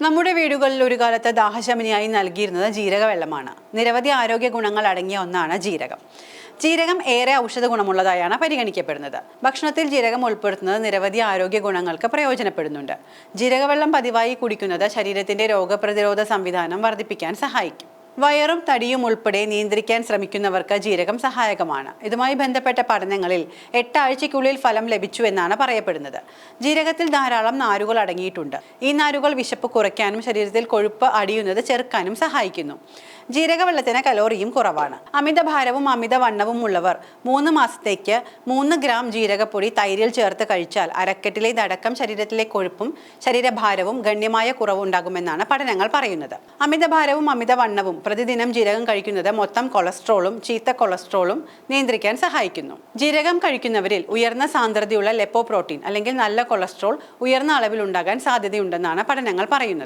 നമ്മുടെ വീടുകളിൽ ഒരു കാലത്ത് ദാഹശമനിയായി നൽകിയിരുന്നത് ജീരക വെള്ളമാണ് നിരവധി ആരോഗ്യ ഗുണങ്ങൾ അടങ്ങിയ ഒന്നാണ് ജീരകം. ജീരകം ഏറെ ഔഷധ ഗുണമുള്ളതായാണ് പരിഗണിക്കപ്പെടുന്നത്. ഭക്ഷണത്തിൽ ജീരകം ഉൾപ്പെടുത്തുന്നത് നിരവധി ആരോഗ്യ ഗുണങ്ങൾക്ക് പ്രയോജനപ്പെടുന്നുണ്ട്. ജീരകവെള്ളം പതിവായി കുടിക്കുന്നത് ശരീരത്തിന്റെ രോഗപ്രതിരോധ സംവിധാനം വർദ്ധിപ്പിക്കാൻ സഹായിക്കും. വയറും തടിയും ഉൾപ്പെടെ നിയന്ത്രിക്കാൻ ശ്രമിക്കുന്നവർക്ക് ജീരകം സഹായകമാണ്. ഇതുമായി ബന്ധപ്പെട്ട പഠനങ്ങളിൽ എട്ടാഴ്ചയ്ക്കുള്ളിൽ ഫലം ലഭിച്ചു എന്നാണ് പറയപ്പെടുന്നത്. ജീരകത്തിൽ ധാരാളം നാരുകൾ അടങ്ങിയിട്ടുണ്ട്. ഈ നാരുകൾ വിശപ്പ് കുറയ്ക്കാനും ശരീരത്തിൽ കൊഴുപ്പ് അടിയുന്നത് ചെറുക്കാനും സഹായിക്കുന്നു. ജീരകവെള്ളത്തിന് കലോറിയും കുറവാണ്. അമിതഭാരവും അമിതവണ്ണവും ഉള്ളവർ മൂന്ന് മാസത്തേക്ക് മൂന്ന് ഗ്രാം ജീരകപ്പൊടി തൈരിൽ ചേർത്ത് കഴിച്ചാൽ അരക്കെട്ടിലെ അരക്കെട്ടിലേതടക്കം ശരീരത്തിലെ കൊഴുപ്പും ശരീരഭാരവും ഗണ്യമായ കുറവുണ്ടാകുമെന്നാണ് പഠനങ്ങൾ പറയുന്നത്. അമിതഭാരവും അമിതവണ്ണവും പ്രതിദിനം ജീരകം കഴിക്കുന്നത് മൊത്തം കൊളസ്ട്രോളും ചീത്ത കൊളസ്ട്രോളും നിയന്ത്രിക്കാൻ സഹായിക്കുന്നു. ജീരകം കഴിക്കുന്നവരിൽ ഉയർന്ന സാന്ദ്രതയുള്ള ലെപ്പോ പ്രോട്ടീൻ അല്ലെങ്കിൽ നല്ല കൊളസ്ട്രോൾ ഉയർന്ന അളവിൽ ഉണ്ടാകാൻ സാധ്യതയുണ്ടെന്നാണ് പഠനങ്ങൾ പറയുന്നത്.